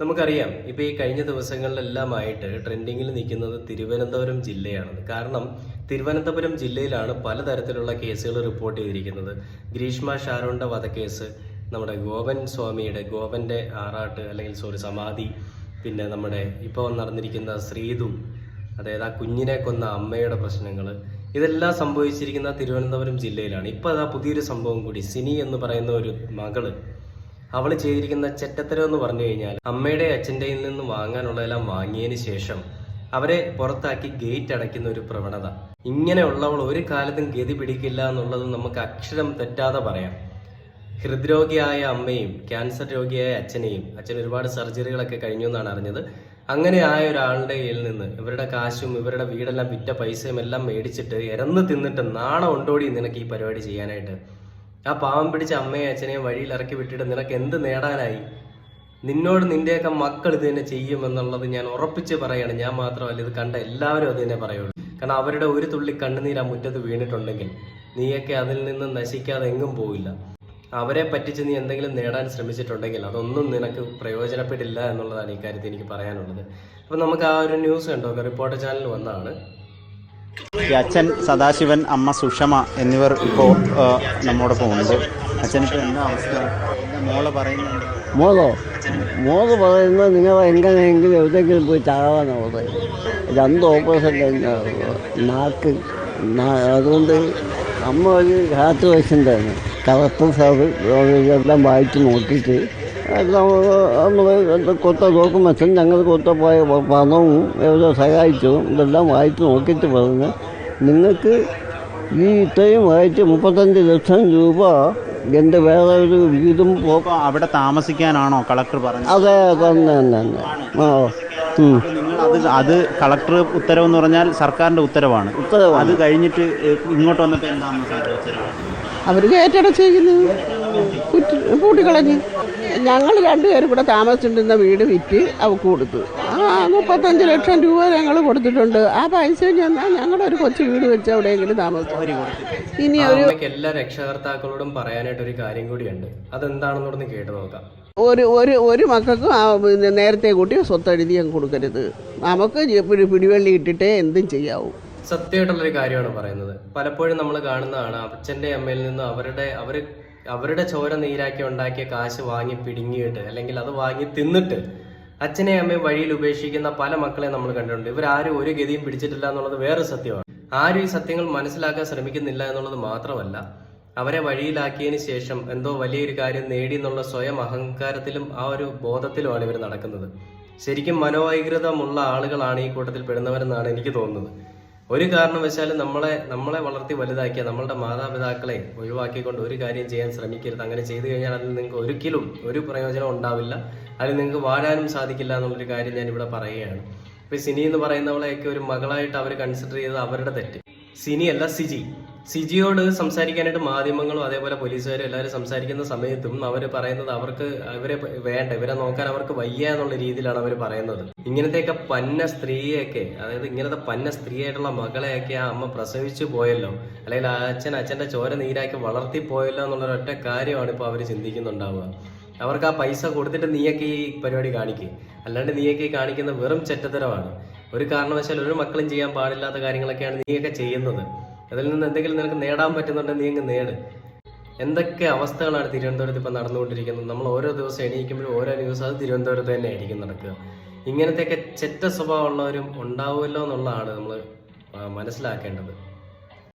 നമുക്കറിയാം ഇപ്പൊ ഈ കഴിഞ്ഞ ദിവസങ്ങളിലെല്ലാമായിട്ട് ട്രെൻഡിങ്ങിൽ നിൽക്കുന്നത് തിരുവനന്തപുരം ജില്ലയാണ് കാരണം തിരുവനന്തപുരം ജില്ലയിലാണ് പലതരത്തിലുള്ള കേസുകൾ റിപ്പോർട്ട് ചെയ്തിരിക്കുന്നത്. ഗ്രീഷ്മ ഷാരോണിന്റെ വധക്കേസ് നമ്മുടെ ഗോവൻ സ്വാമിയുടെ ഗോവന്റെ ആറാട്ട് അല്ലെങ്കിൽ സോറി സമാധി പിന്നെ നമ്മുടെ ഇപ്പോൾ നടന്നിരിക്കുന്ന ശ്രീതു അതായത് ആ കുഞ്ഞിനെ കൊന്ന അമ്മയുടെ പ്രശ്നങ്ങൾ ഇതെല്ലാം സംഭവിച്ചിരിക്കുന്ന തിരുവനന്തപുരം ജില്ലയിലാണ്. ഇപ്പോൾ അതാ പുതിയൊരു സംഭവം കൂടി സിനി എന്ന് പറയുന്ന ഒരു മകൾ അവൾ ചെയ്തിരിക്കുന്ന ചെറ്റത്തരം എന്ന് പറഞ്ഞു കഴിഞ്ഞാൽ അമ്മയുടെ അച്ഛന്റെയിൽ നിന്ന് വാങ്ങാനുള്ളതെല്ലാം വാങ്ങിയതിന് ശേഷം അവരെ പുറത്താക്കി ഗേറ്റ് അടയ്ക്കുന്ന ഒരു പ്രവണത. ഇങ്ങനെയുള്ളവൾ ഒരു കാലത്തും ഗതി പിടിക്കില്ല എന്നുള്ളത് നമുക്ക് അക്ഷരം തെറ്റാതെ പറയാം. ഹൃദ്രോഗിയായ അമ്മയും ക്യാൻസർ രോഗിയായ അച്ഛനെയും അച്ഛൻ ഒരുപാട് സർജറികളൊക്കെ കഴിഞ്ഞു എന്നാണ് അറിഞ്ഞത്. അങ്ങനെ ആയ ഒരാളുടെ കയ്യിൽ നിന്ന് ഇവരുടെ കാശും ഇവരുടെ വീടെല്ലാം വിറ്റ പൈസയും എല്ലാം മേടിച്ചിട്ട് ഇരന്ന് തിന്നിട്ട് നാണം ഉണ്ടോടി നിനക്ക് ഈ പരിപാടി ചെയ്യാനായിട്ട്? ആ പാവം പിടിച്ച അമ്മയെ അച്ഛനെയും വഴിയിൽ ഇറക്കി വിട്ടിട്ട് നിനക്ക് എന്ത് നേടാനായി? നിന്നോട് നിന്റെയൊക്കെ മക്കൾ ഇത് തന്നെ ചെയ്യുമെന്നുള്ളത് ഞാൻ ഉറപ്പിച്ച് പറയാണ്. ഞാൻ മാത്രമല്ല ഇത് കണ്ട എല്ലാവരും അത് തന്നെ പറയുള്ളൂ. കാരണം അവരുടെ ഒരു തുള്ളി കണ്ണുനീര് ആ മുറ്റത്ത് വീണിട്ടുണ്ടെങ്കിൽ നീയൊക്കെ അതിൽ നിന്ന് നശിക്കാതെ എങ്ങും പോവില്ല. അവരെ പറ്റിച്ച് നീ എന്തെങ്കിലും നേടാൻ ശ്രമിച്ചിട്ടുണ്ടെങ്കിൽ അതൊന്നും നിനക്ക് പ്രയോജനപ്പെടില്ല എന്നുള്ളതാണ് ഈ കാര്യത്തിൽ എനിക്ക് പറയാനുള്ളത്. അപ്പൊ നമുക്ക് ആ ഒരു ന്യൂസ് കണ്ടോ. റിപ്പോർട്ടർ ചാനൽ വന്നതാണ്. ഈ അച്ഛൻ സദാശിവൻ അമ്മ സുഷമ എന്നിവർ ഇപ്പോൾ നമ്മോടൊപ്പം ഉണ്ട് അച്ഛനിപ്പോൾ എന്താ അവസ്ഥ? മോൾ പറയുന്നുണ്ട്? മോളോ? മോൾ പറയുന്നത് നിങ്ങൾ എങ്ങനെയെങ്കിലും എവിടെയെങ്കിലും പോയി പറയുന്നത് രണ്ട് ഓപ്പറേഷൻ കഴിഞ്ഞ നാക്ക് അതുകൊണ്ട് അമ്മ ഒരു ഹാർട്ട് പേഷ്യന്റാണ്. കളക്ടർ സാറ് എല്ലാം വായിച്ച് നോക്കിയിട്ട് നമ്മൾ കൊത്ത ഡോക്യുമെൻസും ഞങ്ങൾ കൊത്ത പോയ പണവും എവിടെ സഹായിച്ചു ഇതെല്ലാം വായിച്ച് നോക്കിയിട്ട് പറഞ്ഞ് നിങ്ങൾക്ക് ഈ ഇത്രയും വായിച്ച് മുപ്പത്തഞ്ച് ലക്ഷം രൂപ എന്റെ വേറെ ഒരു വീടും പോകാം അവിടെ താമസിക്കാനാണോ കളക്ടർ പറഞ്ഞത്? അതെ തന്നെ തന്നെ തന്നെ. ആ നിങ്ങൾ അത് അത് കളക്ടർ ഉത്തരവെന്ന് പറഞ്ഞാൽ സർക്കാരിന്റെ ഉത്തരവാണ്. ഉത്തരവ് അത് കഴിഞ്ഞിട്ട് ഇങ്ങോട്ട് വന്നിട്ട് എന്താണ് അവർ കയറ്റടച്ചേക്കുന്നു പൂട്ടിക്കളഞ്ഞ്? ഞങ്ങൾ രണ്ടുപേരും കൂടെ താമസിച്ചിരുന്ന വീട് വിറ്റ് അവർക്ക് കൊടുത്തു. ആ മുപ്പത്തഞ്ച് ലക്ഷം രൂപ ഞങ്ങൾ കൊടുത്തിട്ടുണ്ട്. ആ പൈസ ചെന്നാൽ ഞങ്ങളൊരു കൊച്ചു വീട് വെച്ച് എവിടെയെങ്കിലും താമസിച്ചു. ഇനി ഒരു എല്ലാ രക്ഷകർത്താക്കളോടും പറയാനായിട്ട് ഒരു കാര്യം കൂടിയുണ്ട് അതെന്താണെന്നോടൊന്ന് കേട്ട് നോക്കാം. ഒരു ഒരു ഒരു മക്കൾക്കും പിന്നെ നേരത്തെ കൂട്ടി സ്വത്ത് എഴുതി അങ്ങ് കൊടുക്കരുത്. നമുക്ക് പിടിവെള്ളി പിടി പിടിവള്ളി ഇട്ടിട്ടേ എന്തും ചെയ്യാവൂ. സത്യമായിട്ടുള്ളൊരു കാര്യമാണ് പറയുന്നത്. പലപ്പോഴും നമ്മൾ കാണുന്നതാണ് അച്ഛന്റെ അമ്മയിൽ നിന്ന് അവരുടെ അവർ അവരുടെ ചോര നീരാക്കി ഉണ്ടാക്കിയ കാശ് വാങ്ങി പിടുങ്ങിയിട്ട് അല്ലെങ്കിൽ അത് വാങ്ങി തിന്നിട്ട് അച്ഛനെ അമ്മയും വഴിയിൽ ഉപേക്ഷിക്കുന്ന പല മക്കളെ നമ്മൾ കണ്ടിട്ടുണ്ട്. ഇവരാരും ഒരു ഗതിയും പിടിച്ചിട്ടില്ല എന്നുള്ളത് വേറെ സത്യമാണ്. ആരും ഈ സത്യങ്ങൾ മനസ്സിലാക്കാൻ ശ്രമിക്കുന്നില്ല എന്നുള്ളത് മാത്രമല്ല അവരെ വഴിയിലാക്കിയതിന് ശേഷം എന്തോ വലിയൊരു കാര്യം നേടി എന്നുള്ള സ്വയം അഹങ്കാരത്തിലും ആ ഒരു ബോധത്തിലുമാണ് ഇവർ നടക്കുന്നത്. ശരിക്കും മനോവൈകൃതമുള്ള ആളുകളാണ് ഈ കൂട്ടത്തിൽ പെടുന്നവരെന്നാണ് എനിക്ക് തോന്നുന്നത്. ഒരു കാരണവശാലും നമ്മളെ നമ്മളെ വളർത്തി വലുതാക്കിയ നമ്മളുടെ മാതാപിതാക്കളെ ഒഴിവാക്കിക്കൊണ്ട് ഒരു കാര്യം ചെയ്യാൻ ശ്രമിക്കരുത്. അങ്ങനെ ചെയ്തു കഴിഞ്ഞാൽ അതിൽ നിങ്ങൾക്ക് ഒരിക്കലും ഒരു പ്രയോജനം ഉണ്ടാവില്ല. അതിൽ നിങ്ങൾക്ക് വാഴാനും സാധിക്കില്ല എന്നുള്ളൊരു കാര്യം ഞാൻ ഇവിടെ പറയുകയാണ്. ഇപ്പൊ സിനി എന്ന് പറയുന്നവളെയൊക്കെ ഒരു മകളായിട്ട് അവർ കൺസിഡർ ചെയ്തത് അവരുടെ തെറ്റ്. സിനി അല്ല സിജി. സിജിയോട് സംസാരിക്കാനായിട്ട് മാധ്യമങ്ങളും അതേപോലെ പോലീസുകാരും എല്ലാവരും സംസാരിക്കുന്ന സമയത്തും അവർ പറയുന്നത് അവർക്ക് ഇവരെ വേണ്ട ഇവരെ നോക്കാൻ അവർക്ക് വയ്യ എന്നുള്ള രീതിയിലാണ് അവർ പറയുന്നത്. ഇങ്ങനത്തെയൊക്കെ പന്ന സ്ത്രീയൊക്കെ അതായത് ഇങ്ങനത്തെ പന്ന സ്ത്രീയായിട്ടുള്ള മകളെയൊക്കെ ആ അമ്മ പ്രസവിച്ചു പോയല്ലോ അല്ലെങ്കിൽ അച്ഛൻ അച്ഛന്റെ ചോര നീരാക്കി വളർത്തി പോയല്ലോ എന്നുള്ള ഒറ്റ കാര്യമാണ് ഇപ്പോൾ അവർ ചിന്തിക്കുന്നുണ്ടാവുക. അവർക്ക് ആ പൈസ കൊടുത്തിട്ട് നീയൊക്കെ ഈ പരിപാടി കാണിക്കുക അല്ലാണ്ട് നീയൊക്കെ കാണിക്കുന്ന വെറും ചെറ്റത്തരമാണ്. ഒരു കാരണവശാലും ഒരു മക്കളും ചെയ്യാൻ പാടില്ലാത്ത കാര്യങ്ങളൊക്കെയാണ് നീയൊക്കെ ചെയ്യുന്നത്. അതിൽ നിന്ന് എന്തെങ്കിലും നിനക്ക് നേടാൻ പറ്റുന്നുണ്ടെങ്കിൽ നീ അങ്ങ് നേട്. എന്തൊക്കെ അവസ്ഥകളാണ് തിരുവനന്തപുരത്ത് ഇപ്പം നടന്നുകൊണ്ടിരിക്കുന്നത്? നമ്മൾ ഓരോ ദിവസം എണീക്കുമ്പോഴും ഓരോ ന്യൂസ് അത് തിരുവനന്തപുരത്ത് തന്നെ ആയിരിക്കും നടക്കുക. ഇങ്ങനത്തെയൊക്കെ ചെറ്റ സ്വഭാവമുള്ളവരും ഉണ്ടാവുമല്ലോ എന്നുള്ളതാണ് നമ്മൾ മനസ്സിലാക്കേണ്ടത്.